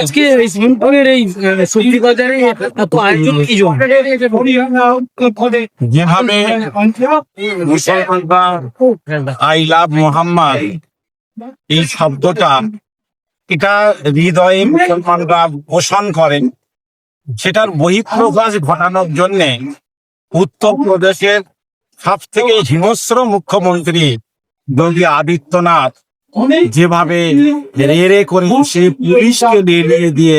আজকে এই সিমপুরের এই সবজি বাজারে এত আয়োজন কি যেভাবে আই লাভ মোহাম্মদ এই শব্দটা এটা হৃদয়ে মুসলমানরা পোষণ করেন। সেটার বহিঃপ্রকাশ ঘটানোর জন্যে উত্তরপ্রদেশের সব থেকে হিংস্র মুখ্যমন্ত্রী যোগী আদিত্যনাথ যেভাবে রেড়ে করে সে পুলিশকে বেরিয়ে দিয়ে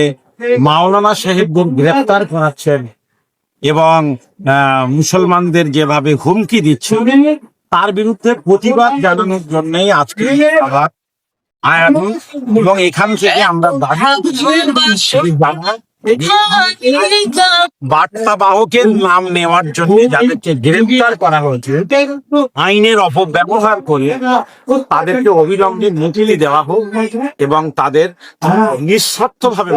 মাওলানা সাহেবদের গ্রেফতার করাচ্ছেন এবং আহ, মুসলমানদের যেভাবে হুমকি দিচ্ছে তার বিরুদ্ধে প্রতিবাদ জানানোর জন্যই আজকে এবং এখান থেকে আমরা দাবি বার্তা বাহকের নাম নেওয়ার জন্য যাদেরকে গ্রেফতার করা হয়েছে আইনের অপব্যবহার করে তাদেরকে অবিলম্বে মুক্তি দেওয়া হোক এবং তাদের নিঃস্বার্থ ভাবে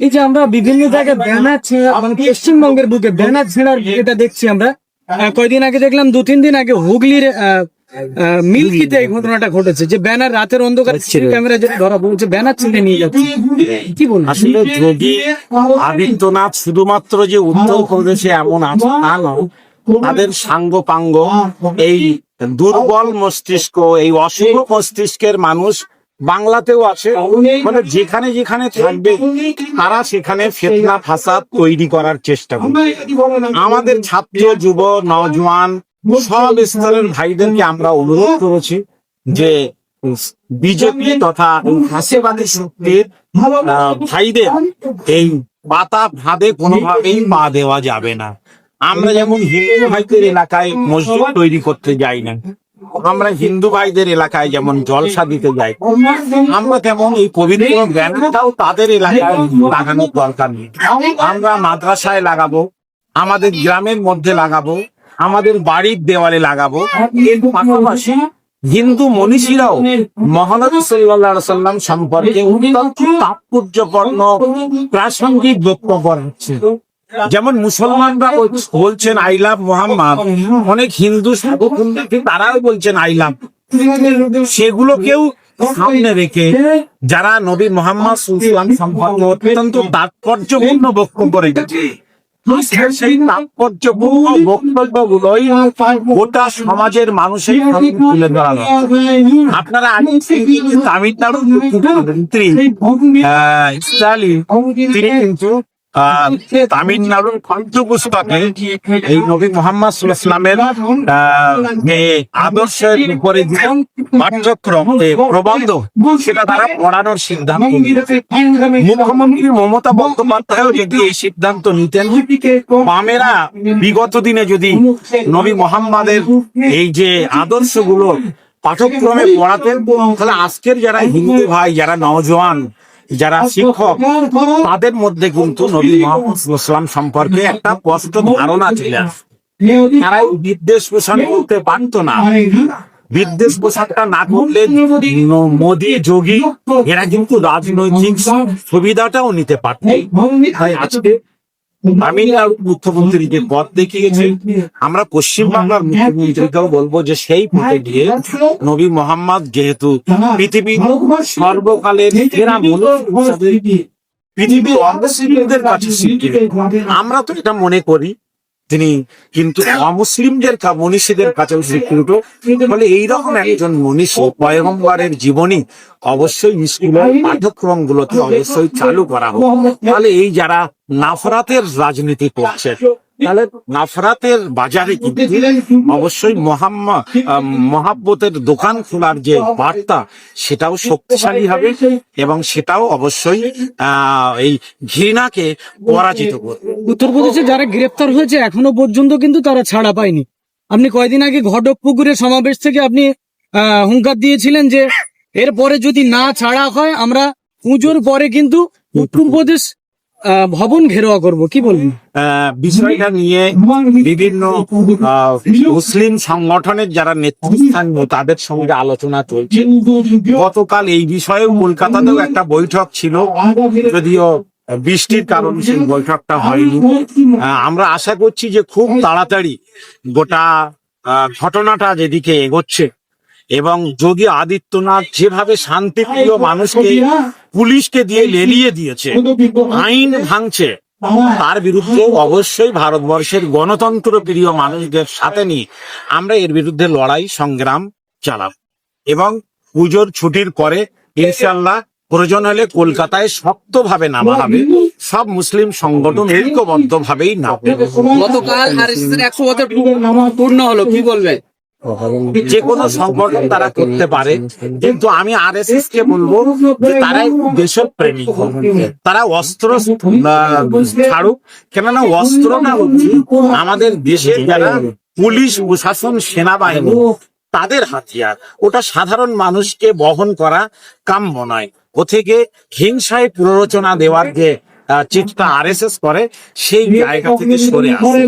এই যে আমরা বিভিন্ন জায়গায় ব্যানার ছেঁড়া মানে পশ্চিমবঙ্গের বুকে ব্যানার ছেঁড়ার এটা দেখছি আমরা। কয়দিন আগে দেখলাম দু তিন দিন আগে হুগলির আহ, মিল্কিতে এই ঘটনাটা ঘটেছে যে ব্যানার রাতের অন্ধকার ক্যামেরা যেটা ধরা পড়ছে ব্যানার ছিঁড়ে নিয়ে যাচ্ছে। কি বলুন আসলে যোগী আদিত্যনাথ শুধুমাত্র যে উত্তরপ্রদেশে এমন আছে তা নয় তাদের সাঙ্গ পাঙ্গ এই দুর্বল মস্তিষ্ক এই অশুভ মস্তিষ্কের মানুষ বাংলাতেও আছে মানে যেখানে যেখানে থাকবে তারা সেখানে ফেতনা ফাসাদ তৈরি করার চেষ্টা করবে। আমাদের ছাত্র যুব নজওয়ান সব স্তরের ভাইদেরকে আমরা অনুরোধ করেছি যে বিজেপি তথা এই ফাঁসিবাদী শক্তির ভাইদের এই পাতা ফাঁদে কোনোভাবেই পা দেওয়া যাবে না। আমরা যেমন হিন্দু ভাইদের এলাকায় মসজিদ তৈরি করতে যাই না আমরা হিন্দু ভাইদের এলাকায় যেমন জলসা দিতে যাই আমরা তেমন এই পবিত্র জ্ঞানটাও তাদের এলাকায় লাগানোর দরকার নেই। আমরা মাদ্রাসায় লাগাবো আমাদের গ্রামের মধ্যে লাগাবো আমাদের বাড়ির দেওয়ালে লাগাবো। এর পাশাপাশি হিন্দু মনীষীরাও মহানবী আলাইহি সাল্লাম সম্পর্কে তাৎপর্যপূর্ণ প্রাসঙ্গিক বক্তব্য রাখছে যেমন মুসলমানরা বলছেন আই লাভ মোহাম্মদ। অনেক হিন্দু তারাও বলছেন আই লাভ। সেগুলোকেও সামনে রেখে যারা নবী মোহাম্মদ সম্পর্কে অত্যন্ত তাৎপর্যপূর্ণ বক্তব্য রেখেছে। সেই তাৎপর্যপূর্ণ বক্তব্যগুলোই গোটা সমাজের মানুষের সামনে তুলে ধরা আপনারা তামিলনাড়ুর মুখ্যমন্ত্রী স্টালিন তিনি কিন্তু তামিলনাড়ুর পঞ্চপুস্তকে এই নবী মোহাম্মদ ইসলামের আদর্শের উপরে পাঠ্যক্রম প্রবন্ধ, সেটা তারা পড়ানোর সিদ্ধান্ত মুখ্যমন্ত্রী মমতা বন্দ্যোপাধ্যায়ও যদি এই সিদ্ধান্ত নিতেন বামেরা বিগত দিনে যদি নবী মোহাম্মদের এই যে আদর্শগুলো পাঠ্যক্রমে পড়াতেন, তাহলে আজকের যারা হিন্দু ভাই, যারা নওজোয়ান যারা শিক্ষক তাদের মধ্যে কিন্তু নবী মোহাম্মদ ইসলাম সম্পর্কে একটা স্পষ্ট ধারণা ছিল তারা বিদ্বেষ পোষণ করতে পারতো না। বিদ্বেষ পোশাকটা না করলে মোদি যোগী এরা কিন্তু রাজনৈতিক সুবিধাটাও নিতে পারত। আজকে তামিলনাড়ুর মুখ্যমন্ত্রী যে পথ দেখিয়েছে আমরা পশ্চিম বাংলার মুখ্যমন্ত্রীকেও বলব যে সেই পথে গিয়ে নবী মোহাম্মদ যেহেতু পৃথিবীর সর্বকালের সেরা পৃথিবীর কাছে আমরা তো এটা মনে করি। তিনি কিন্তু অমুসলিমদের মনীষীদের কাছেও স্বীকৃত ফলে এইরকম একজন মনীষী পয়গম্বরের জীবনী অবশ্যই স্কুলের পাঠ্যক্রম গুলোতে অবশ্যই চালু করা হোক। তাহলে এই যারা নাফরাতের রাজনীতি করছে তাহলে নাফরাতের বাজারে কিন্তু অবশ্যই মোহাম্মদ মহাব্বতের দোকান খোলার যে বার্তা সেটাও শক্তিশালী হবে এবং সেটাও অবশ্যই আহ এই ঘৃণাকে পরাজিত করবে। উত্তরপ্রদেশে যারা গ্রেপ্তার হয়েছে এখনও পর্যন্ত কিন্তু তারা ছাড়া পায়নি। আপনি কয়দিন আগে ঘটকপুকুরের সমাবেশ থেকে আপনি হুঙ্কার দিয়েছিলেন যে এরপরে যদি না ছাড়া হয় আমরা পুজোর পরে কিন্তু উত্তরপ্রদেশ ভবন ঘেরোয়া করব। কি বলবেন? বিষয়টা নিয়ে বিভিন্ন মুসলিম সংগঠনের যারা নেতৃস্থানীয় তাদের সঙ্গে আলোচনা চলছে। গতকাল এই বিষয়ে কলকাতাতেও একটা বৈঠক ছিল। যদিও বৃষ্টির কারণে সেই বৈঠকটা হয়নি। আমরা আশা করছি যে খুব তাড়াতাড়ি গোটা ঘটনাটা যেদিকে এগোচ্ছে এবং যোগী আদিত্যনাথ যেভাবে শান্তিপ্রিয় মানুষকে পুলিশকে দিয়ে লেলিয়ে দিয়েছে আইন ভাঙছে। তার বিরুদ্ধে অবশ্যই ভারতবর্ষের গণতন্ত্র প্রিয় মানুষদের সাথে নিয়ে আমরা এর বিরুদ্ধে লড়াই সংগ্রাম চালাব এবং পুজোর ছুটির পরে ইনশাল্লাহ প্রয়োজন হলে কলকাতায় শক্তভাবে নামা হবে। সব মুসলিম সংগঠন ঐক্যবদ্ধ ভাবেই নামবে গতকাল আরএসএস একশো বছর পূর্ণ হলো কি বলবেন যে কোনো সংগঠন তারা করতে পারে। কিন্তু আমি আর এস এস কে বলব যে তারা দেশপ্রেমিক হোক। তারা অস্ত্র ছাড়ুক। কেননা অস্ত্রটা হচ্ছে আমাদের দেশের যারা পুলিশ প্রশাসন সেনাবাহিনী তাদের হাতিয়ার। ওটা সাধারণ মানুষকে বহন করা কাম্য নয়। ও থেকে হিংসায় প্ররোচনা দেওয়ার যে চিঠটা আর এস এস করে সেই জায়গা থেকে সরে আসে।